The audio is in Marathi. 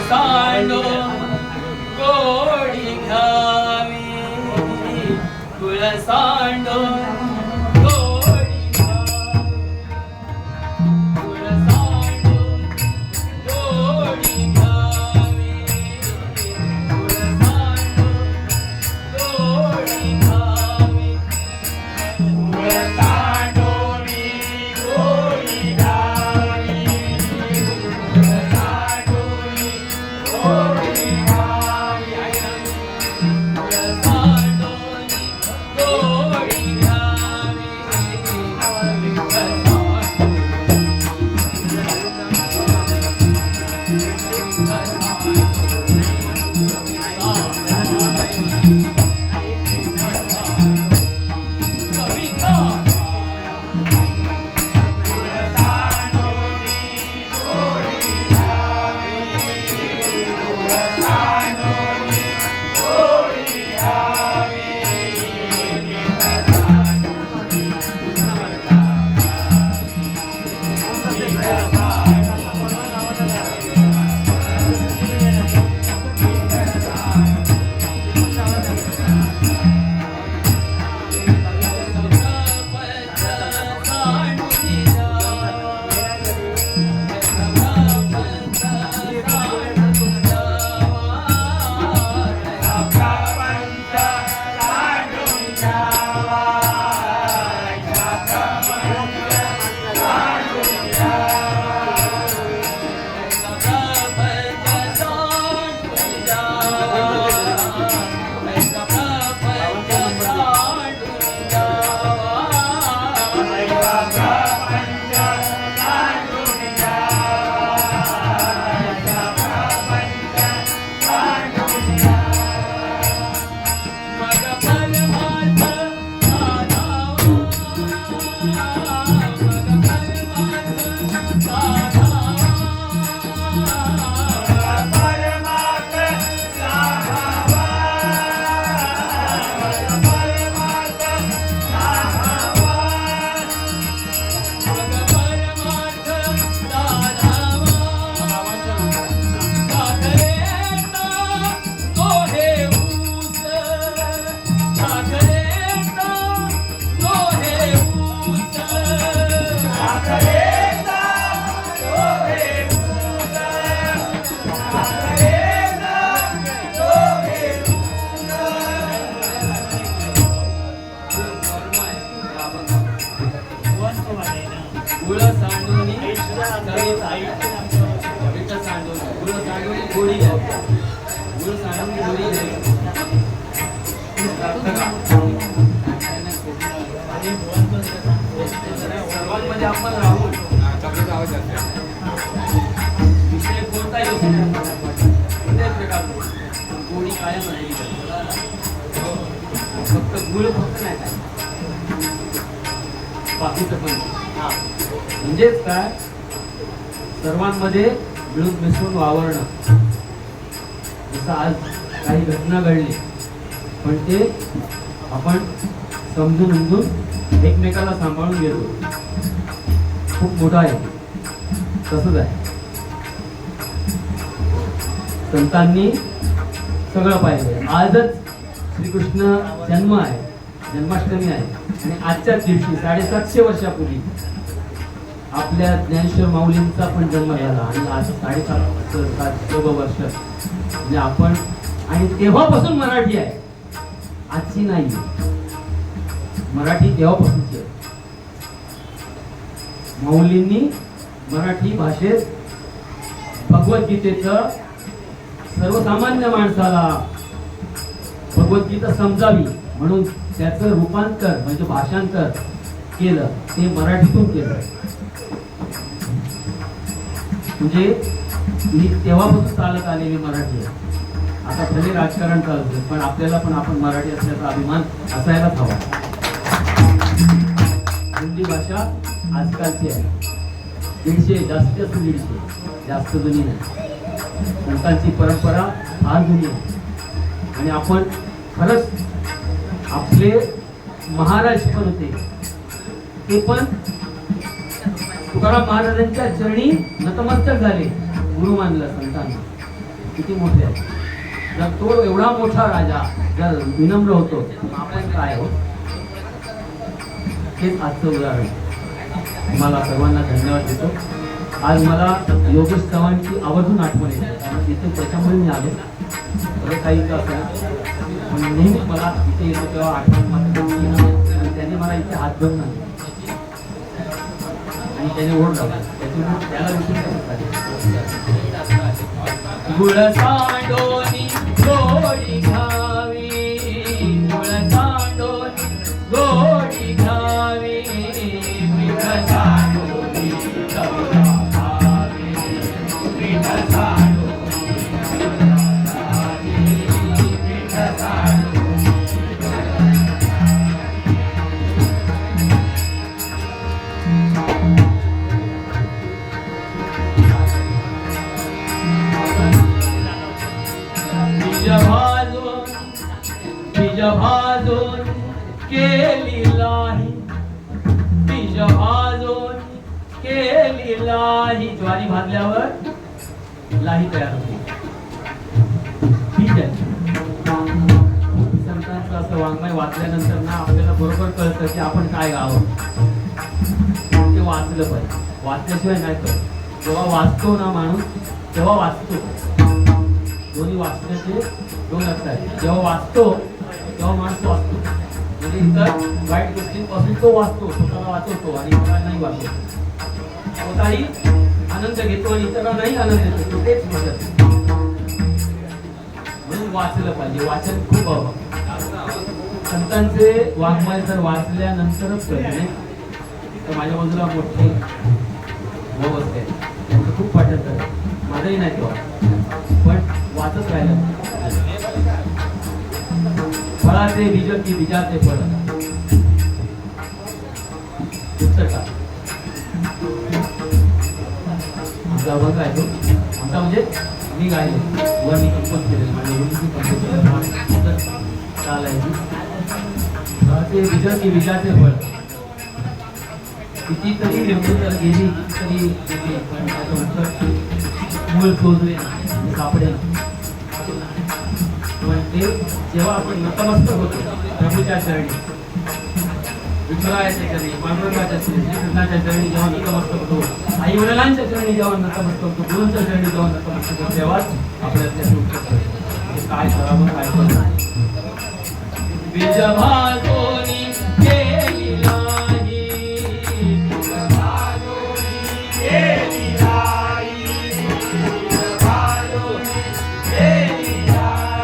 सांडो गोडी घ्यावी कुळ सांडून सांडून गोडी सांडून गोडी घ्यायची सर्वांमध्ये आपण राहू विषय कोणता येऊ गोडी कायम राहिली फक्त गुळ फक्त नाही काय बाकीचं पण. म्हणजेच काय? सर्वांमध्ये मिळून मिसळून वावरणं. जसं आज काही घटना घडली पण ते आपण समजून उमजून एकमेकाला सांभाळून घेतो खूप मोठा आहे. तसंच आहे. संतांनी सगळं पाहिजे आजच श्रीकृष्ण जन्म आहे. जन्माष्टमी आहे. आणि आजच्याच दिवशी साडेसातशे वर्षापूर्वी आपल्या ज्ञानेश्वर माऊलींचा पण जन्म झाला आणि आज साडेसात सातशे वर्ष. म्हणजे आपण आणि तेव्हापासून मराठी आहे. आजची नाही. मराठी तेव्हापासूनची आहे. माऊलींनी मराठी भाषेत भगवद्गीतेचं सर्वसामान्य माणसाला भगवद्गीता समजावी म्हणून त्याचं रूपांतर म्हणजे भाषांतर केलं ते मराठीतून केलं. म्हणजे मी तेव्हापासून चालत आलेली मराठी आहे. आता भले राजकारण चालतं पण आपल्याला पण आपण मराठी असल्याचा अभिमान असायलाच हवा. हिंदी भाषा आजकालची आहे. दीडशे जास्तीत जास्त दीडशे जास्त जुनी नाही संतांची परंपरा फार जुनी आहे. आणि आपण खरंच आपले महाराज पण होते ते पण तुकाराम महाराजांच्या चरणी नतमस्तक झाले. गुरु मानला संतांना. किती मोठे आहेत जर तो एवढा मोठा राजा जर विनम्र होतो आपण काय हो हेच आजचं उदाहरण. मला सर्वांना धन्यवाद देतो. आज मला योगेश चव्हाणची आवर्जून आठवण येते. कारण तिथे त्याच्यामुळे मी आलो. बरं काही असं नेहमी मला इथे येतो तेव्हा आठवण मात्र आणि त्याने मला इथे हात धरून आणले. आणि त्याने ओढ लावला. त्याच्यामुळे त्याला बीज भाजून केली लाही बीज भाजून केली लाही ज्वारी भाजल्यावर लाही तयार होते. ठीक आहे. संतांचं असं वाङ्मय वाचल्यानंतर ना आपल्याला बरोबर कळतं की आपण काय गावं. ते वाचलं पाहिजे. वाचल्याशिवाय नाही कळत. जेव्हा वाचतो ना माणूस तेव्हा वाचतो. दोन्ही वाचण्याचे दोन अर्थ आहेत. जेव्हा वाचतो जेव्हा माणूस वाचतो म्हणजे इतर वाईट गोष्टींपासून तो वाचतो स्वतःला वाचवतो आणि इतरांनाही वाचवतो. स्वतःही आनंद घेतो आणि इतरांनाही आनंद देतो तेच म्हणत म्हणून वाचलं पाहिजे. वाचन खूप हवं संतांचे वाङ्मय जर वाचल्यानंतरच कळले तर माझ्या बाजूला मोठे भाऊ असते त्यांचं खूप वाटत माझंही नाही तो पण वाचत राहिलं फळाचे ते विजय ती विचारते पुस्तका आमचा अभंग आहे तो. आमचा म्हणजे मी गायले. वर मी कंपोज केलेलं. माझ्या मुलीची कंपोज केलेलं. चालायची फळाचे बीज की बीजाचे फळ कितीतरी निर्मित गेली कितीतरी गेली पण त्याचं उत्तर मूळ शोधले. नाही, ते जेव्हा आपण नतमस्तक होतो प्रभूच्या चरणी विठ्ठलाच्या चरणी पांडुरंगाच्या चरणी कृष्णाच्या चरणी जेव्हा नतमस्तक होतो आई वडिलांच्या चरणी जेव्हा नतमस्तक होतो गुरूंच्या चरणी जेव्हा नतमस्तक होतो तेव्हाच आपल्याला त्याचं म्हणजे काय करावं काय करावं. बीज भाजो